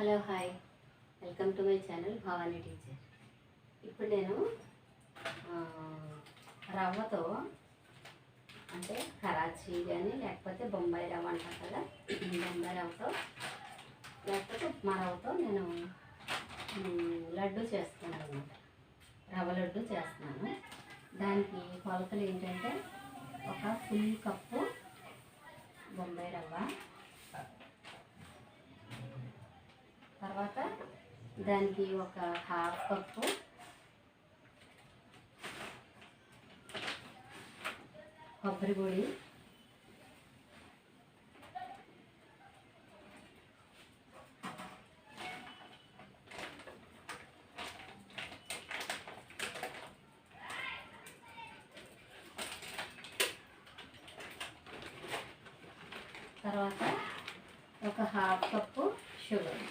Hello hi. Welcome to my channel Bhavani teacher. ఇప్పుడు నేను రవ్వతో అంటే కరాచీ కానీ లేకపోతే బొంబాయి రవ్వ అంటారు కదా బొంబాయి రవ్వతో లేకపోతే ఉప్మా రవ్వతో నేను లడ్డు చేస్తున్నాను అనమాట రవ్వ లడ్డు చేస్తున్నాను. దానికి కొలతలు ఏంటంటే ఒక ఫుల్ కప్పు బొంబాయి రవ్వ తర్వాత దానికి ఒక హాఫ్ కప్పు కొబ్బరి పొడి తర్వాత ఒక హాఫ్ కప్పు షుగర్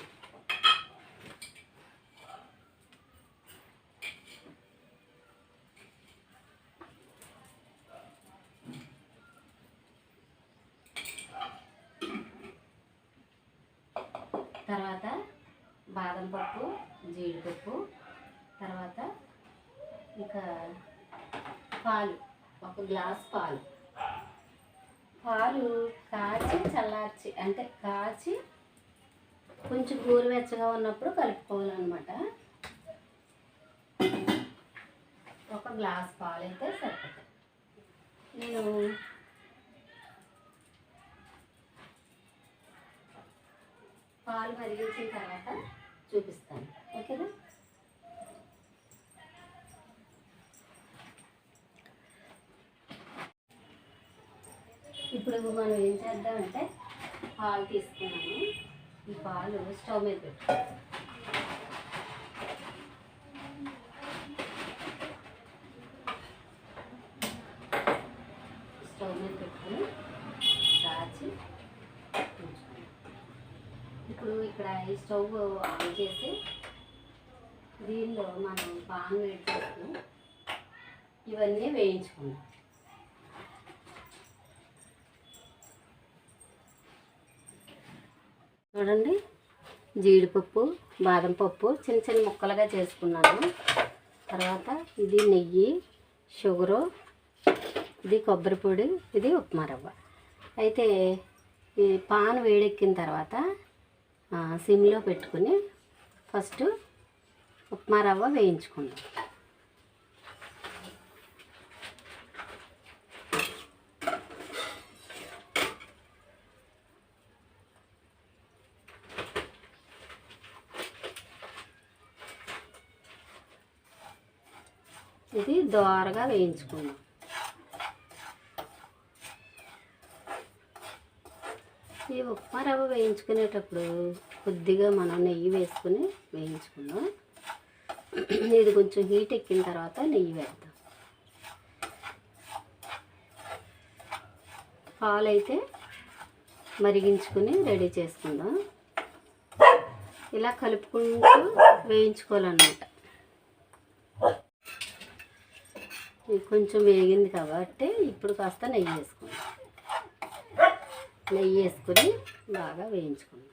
తర్వాత బాదం పప్పు జీడిపప్పు తర్వాత ఇంకా పాలు ఒక గ్లాస్ పాలు. పాలు కాచి చల్లార్చి అంటే కాచి కొంచెం గోరువెచ్చగా ఉన్నప్పుడు కలుపుకోవాలన్నమాట. ఒక గ్లాస్ పాలు అయితే సరిపోతుంది. నేను పాలు మరిగించిన తర్వాత చూపిస్తాను. ఓకేనా? ఇప్పుడు మనం ఏం చేద్దామంటే పాలు తీసుకున్నాము. ఈ పాలు స్టవ్ మీద పెట్టుకోవాలి స్టవ్ మీద పెట్టుకుని కాచి ఉంచుకోండి ఇప్పుడు ఇక్కడ ఈ స్టవ్ ఆన్ చేసి దీనిలో మనం పాన్ వేడి చేసుకుని ఇవన్నీ వేయించుకుందాం. చూడండి జీడిపప్పు బాదం పప్పు చిన్న చిన్న ముక్కలుగా చేసుకున్నాను. తర్వాత ఇది నెయ్యి షుగరు ఇది కొబ్బరి పొడి ఇది ఉప్మా రవ్వ. అయితే ఈ పాన్ వేడెక్కిన తర్వాత సిమ్లో పెట్టుకుని ఫస్ట్ ఉప్మా రవ్వ వేయించుకుందాం. ఇది దోరగా వేయించుకుందాం ఈ ఉప్మా రవ్వ వేయించుకునేటప్పుడు కొద్దిగా మనం నెయ్యి వేసుకుని వేయించుకుందాం. ఇది కొంచెం హీట్ ఎక్కిన తర్వాత నెయ్యి వేద్దాం. పాలు అయితే మరిగించుకుని రెడీ చేసుకుందాం. ఇలా కలుపుకుంటూ వేయించుకోవాలన్నమాట. కొంచెం వేగింది కాబట్టి ఇప్పుడు కాస్త నెయ్యి వేసుకుందాం. నెయ్యి వేసుకొని బాగా వేయించుకుందాం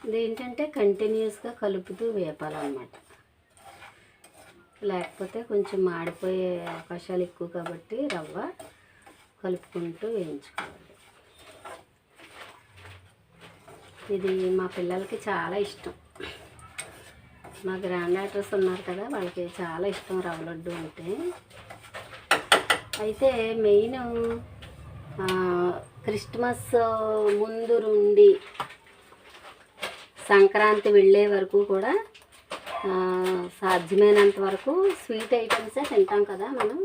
ఇదేంటంటే కంటిన్యూస్గా కలుపుతూ వేపాలన్నమాట. లేకపోతే కొంచెం మాడిపోయే అవకాశాలు ఎక్కువ కాబట్టి రవ్వ కలుపుకుంటూ వేయించుకోవాలి. ఇది మా పిల్లలకి చాలా ఇష్టం. మా గ్రాండ్ యాక్టర్స్ ఉన్నారు కదా వాళ్ళకి చాలా ఇష్టం రవ్వ లడ్డు అంటే. అయితే మెయిన్ క్రిస్మస్ ముందు నుండి సంక్రాంతి వెళ్ళే వరకు కూడా సాధ్యమైనంత వరకు స్వీట్ ఐటమ్సే తింటాం కదా మనం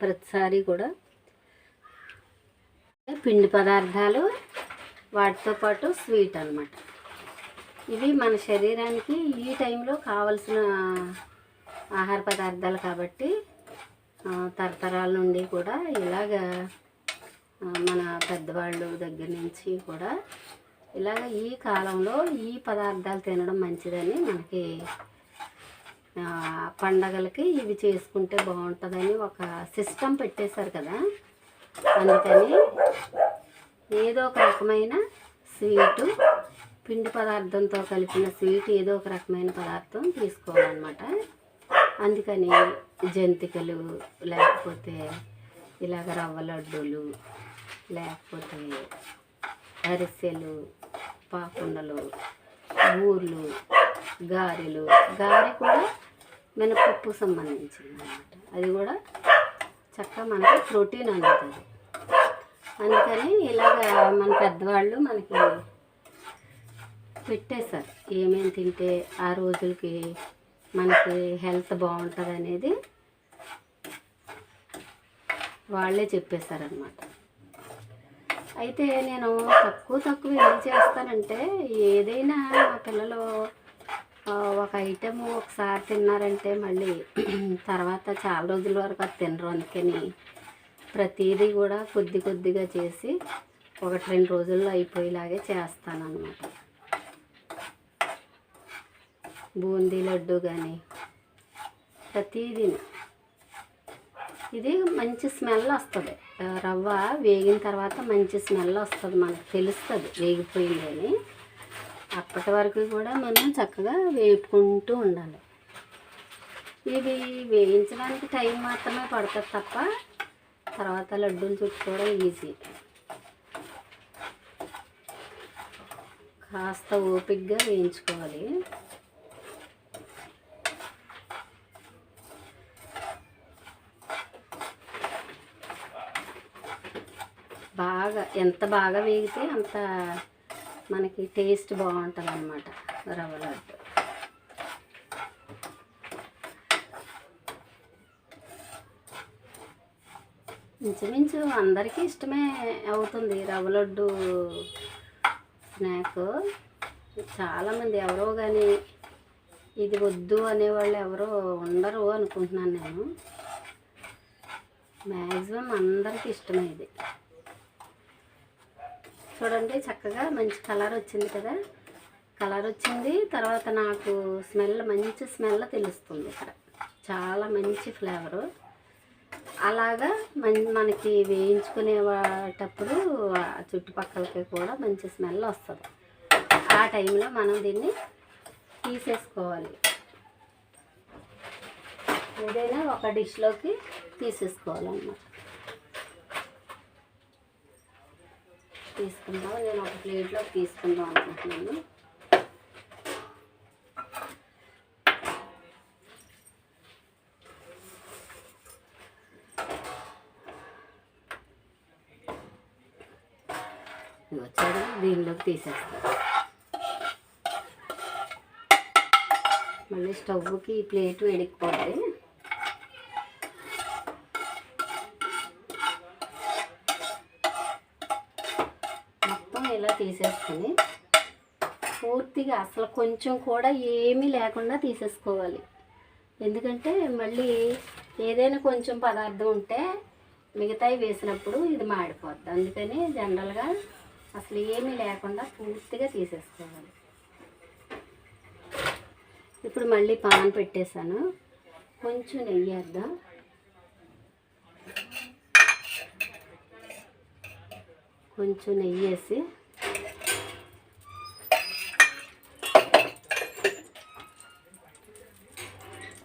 ప్రతిసారి కూడా. పిండి పదార్థాలు వాటితో పాటు స్వీట్ అన్నమాట. ఇవి మన శరీరానికి ఈ టైంలో కావలసిన ఆహార పదార్థాలు కాబట్టి తరతరాల నుండి కూడా ఇలాగా మన పెద్దవాళ్ళు దగ్గర నుంచి కూడా ఇలాగ ఈ కాలంలో ఈ పదార్థాలు తినడం మంచిదని మనకి పండగలకి ఇవి చేసుకుంటే బాగుంటుందని ఒక సిస్టమ్ పెట్టేశారు కదా. అందుకని ఏదో ఒక రకమైన స్వీటు పిండి పదార్థంతో కలిపిన స్వీట్ ఏదో ఒక రకమైన పదార్థం తీసుకోవాలన్నమాట. అందుకని జంతికలు లేకపోతే ఇలాగ రవ్వ లడ్డూలు లేకపోతే అరిసెలు పాకుండలు ఊర్లు గారెలు. గారె కూడా మినపప్పు సంబంధించింది అనమాట అది కూడా చక్కగా మనకి ప్రోటీన్ అందుతుంది అందుకని ఇలాగ మన పెద్దవాళ్ళు మనకి పెట్టేశారు. ఏమేమి తింటే ఆ రోజులకి మనకి హెల్త్ బాగుంటుంది అనేది వాళ్ళే చెప్పేశారనమాట అయితే నేను తక్కువ తక్కువ ఏం చేస్తానంటే ఏదైనా మా పిల్లలు ఒక ఐటెం ఒకసారి తిన్నారంటే మళ్ళీ తర్వాత చాలా రోజుల వరకు అది తినరు అందుకని ప్రతిదీ కూడా కొద్ది కొద్దిగా చేసి ఒకటి రెండు రోజుల్లో అయిపోయేలాగే చేస్తాను అనమాట బూందీ లడ్డు కానీ ప్రతిదీ ఇది మంచి స్మెల్ వస్తుంది. రవ్వ వేగిన తర్వాత మంచి స్మెల్ వస్తుంది మనకు తెలుస్తుంది వేగిపోయింది అప్పటి వరకు కూడా మనం చక్కగా వేపుకుంటూ ఉండాలి. ఇవి వేయించడానికి టైం మాత్రమే పడుతుంది తప్ప తర్వాత లడ్డూలు చుట్టుకోవడం ఈజీ. కాస్త ఓపిక్గా వేయించుకోవాలి. బాగా ఎంత బాగా వేగితే అంత మనకి టేస్ట్ బాగుంటుంది అనమాట రవ్వ లడ్డు ఇంచుమించు అందరికీ ఇష్టమే అవుతుంది రవ్వ లడ్డు స్నాక్ చాలామంది ఎవరో కానీ ఇది వద్దు అనేవాళ్ళు ఎవరో ఉండరు అనుకుంటున్నాను నేను. మ్యాక్సిమం అందరికీ ఇష్టమే ఇది. చూడండి చక్కగా మంచి కలర్ వచ్చింది కదా. కలర్ వచ్చింది తర్వాత నాకు స్మెల్ మంచి స్మెల్ తెలుస్తుంది ఇక్కడ. చాలా మంచి ఫ్లేవరు. అలాగా మన మనకి వేయించుకునేటప్పుడు చుట్టుపక్కలకి కూడా మంచి స్మెల్ వస్తుంది. ఆ టైంలో మనం దీన్ని తీసేసుకోవాలి. ఏదైనా ఒక డిష్లోకి తీసేసుకోవాలన్నమాట. తీసుకుందాం. నేను ఒక ప్లేట్లో తీసుకుందాం అనుకుంటున్నాను. వచ్చాడు దీనిలోకి తీసేస్తాను మళ్ళీ స్టవ్కి ఈ ప్లేట్ వేడిపోద్ది మొత్తం ఇలా తీసేసుకొని పూర్తిగా అసలు కొంచెం కూడా ఏమీ లేకుండా తీసేసుకోవాలి. ఎందుకంటే మళ్ళీ ఏదైనా కొంచెం పదార్థం ఉంటే మిగతాయి వేసినప్పుడు ఇది మాడిపోద్ది. అందుకని జనరల్గా అసలు ఏమీ లేకుండా పూర్తిగా తీసేసుకోవాలి. ఇప్పుడు మళ్ళీ పాన్ పెట్టేశాను. కొంచెం నెయ్యి వేద్దాం. కొంచెం నెయ్యి వేసి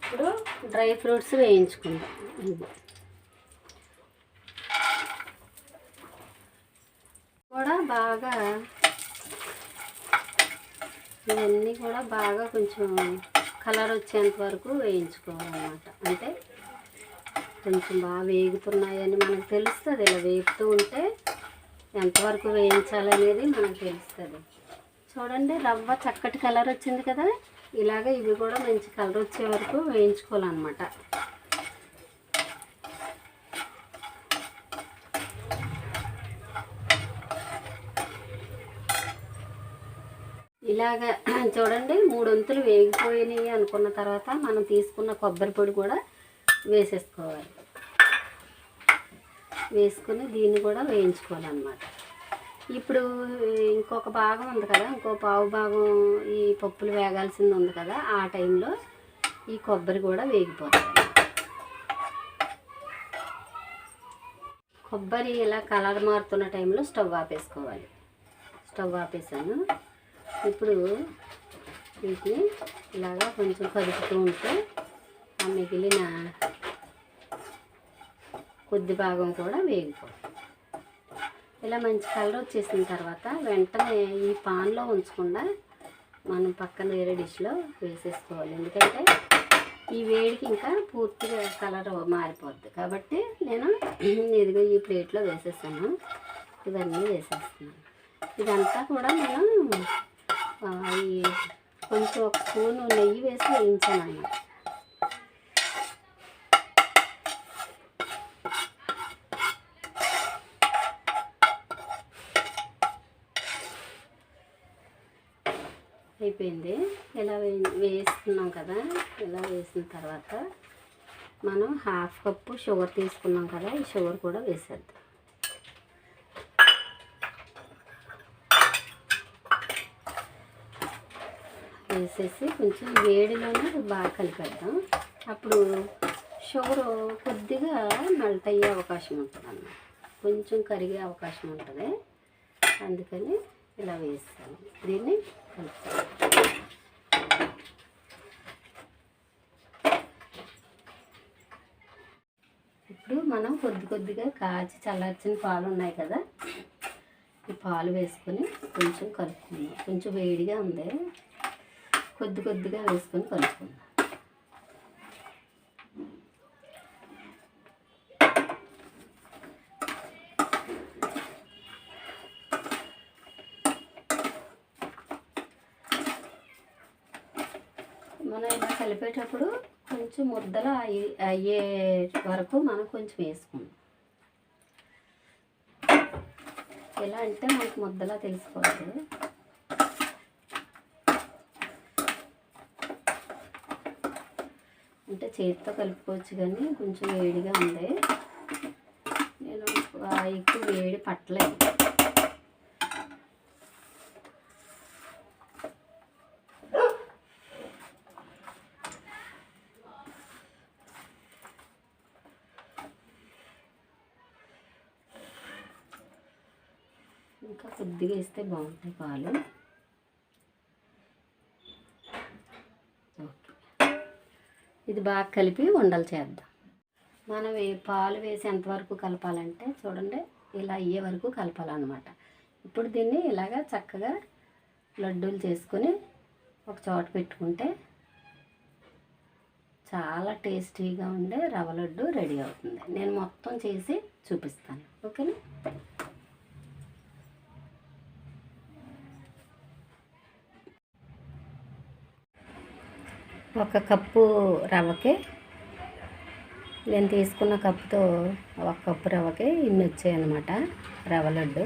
ఇప్పుడు డ్రై ఫ్రూట్స్ వేయించుకుందాం. ఇది కూడా బాగా ఇవన్నీ కూడా బాగా కొంచెం కలర్ వచ్చేంత వరకు వేయించుకోవాలన్నమాట. అంటే కొంచెం బాగా వేగుతున్నాయని మనకు తెలుస్తుంది. ఇలా వేగుతూ ఉంటే ఎంతవరకు వేయించాలనేది మనకు తెలుస్తుంది. చూడండి రవ్వ చక్కటి కలర్ వచ్చింది కదా. ఇలాగ ఇవి కూడా మంచి కలర్ వచ్చే వరకు వేయించుకోవాలన్నమాట. ఇలాగ చూడండి మూడు వంతులు వేగిపోయినాయి అనుకున్న తర్వాత మనం తీసుకున్న కొబ్బరి పొడి కూడా వేసేసుకోవాలి. వేసుకుని దీన్ని కూడా వేయించుకోవాలన్నమాట. ఇప్పుడు ఇంకొక భాగం ఉంది కదా ఇంకో పావు భాగం ఈ పప్పులు వేగాల్సింది ఉంది కదా ఆ టైంలో ఈ కొబ్బరి కూడా వేగిపోతుంది. కొబ్బరి ఇలా కలర్ మారుతున్న టైంలో స్టవ్ ఆపేసుకోవాలి. స్టవ్ ఆపేసాను. ఇప్పుడు వీటిని ఇలాగా కొంచెం కదుపుతూ ఉంటే ఆ మిగిలిన కొద్ది భాగం కూడా వేగిపోతుంది. ఇలా మంచి కలర్ వచ్చేసిన తర్వాత వెంటనే ఈ పాన్లో ఉంచకుండా మనం పక్కన వేరే డిష్లో వేసేసుకోవాలి. ఎందుకంటే ఈ వేడికి ఇంకా పూర్తిగా కలర్ మారిపోద్ది. కాబట్టి నేను ఇదిగో ఈ ప్లేట్లో వేసేసాను. ఇవన్నీ వేసేస్తున్నాను. ఇదంతా కూడా నేను ఈ కొంచెం ఒక స్పూన్ నెయ్యి వేసి వేయించాను. అన్నమాట అయిపోయింది. ఇలా వే వేస్తున్నాం కదా. ఇలా వేసిన తర్వాత మనం హాఫ్ కప్పు షుగర్ తీసుకున్నాం కదా. ఈ షుగర్ కూడా వేసేద్దాం. వేసేసి కొంచెం వేడిలోనే బాగా కలిపేద్దాం. అప్పుడు షుగర్ కొద్దిగా మెల్ట్ అయ్యే అవకాశం ఉంటుంది అన్నమాట కొంచెం కరిగే అవకాశం ఉంటుంది. అందుకని ఇలా వేస్తాను. దీన్ని కలుపుతాను. ఇప్పుడు మనం కొద్ది కొద్దిగా కాచి చల్లార్చిన పాలు ఉన్నాయి కదా ఈ పాలు వేసుకొని కొంచెం కలుపుకుందాం. కొంచెం వేడిగా ఉంది. కొద్ది కొద్దిగా వేసుకొని కలుపుకుందాం. మనం ఇలా కలిపేటప్పుడు కొంచెం ముద్దలు అయ్యే వరకు మనం కొంచెం వేసుకుందాం. ఎలా అంటే మనకు ముద్దలా తెలిసిపోతుంది అంటే చేతితో కలుపుకోవచ్చు కానీ కొంచెం వేడిగా ఉంది నేను ఎక్కువ వేడి పట్టలేదు. ఇంకా కొద్దిగా వేస్తే బాగుంటాయి పాలు. ఓకే. ఇది బాగా కలిపి ఉండలు చేద్దాం. మనం ఏ పాలు వేసి ఎంతవరకు కలపాలంటే చూడండి ఇలా అయ్యే వరకు కలపాలన్నమాట. ఇప్పుడు దీన్ని ఇలాగా చక్కగా లడ్డూలు చేసుకొని ఒక చోట పెట్టుకుంటే చాలా టేస్టీగా ఉండే రవ్వ లడ్డు రెడీ అవుతుంది. నేను మొత్తం చేసి చూపిస్తాను. ఓకేనా? ఒక కప్పు రవ్వకి నేను తీసుకున్న కప్పుతో ఒక కప్పు రవ్వకి ఇన్ని వచ్చాయి అన్నమాట రవ్వ లడ్డు.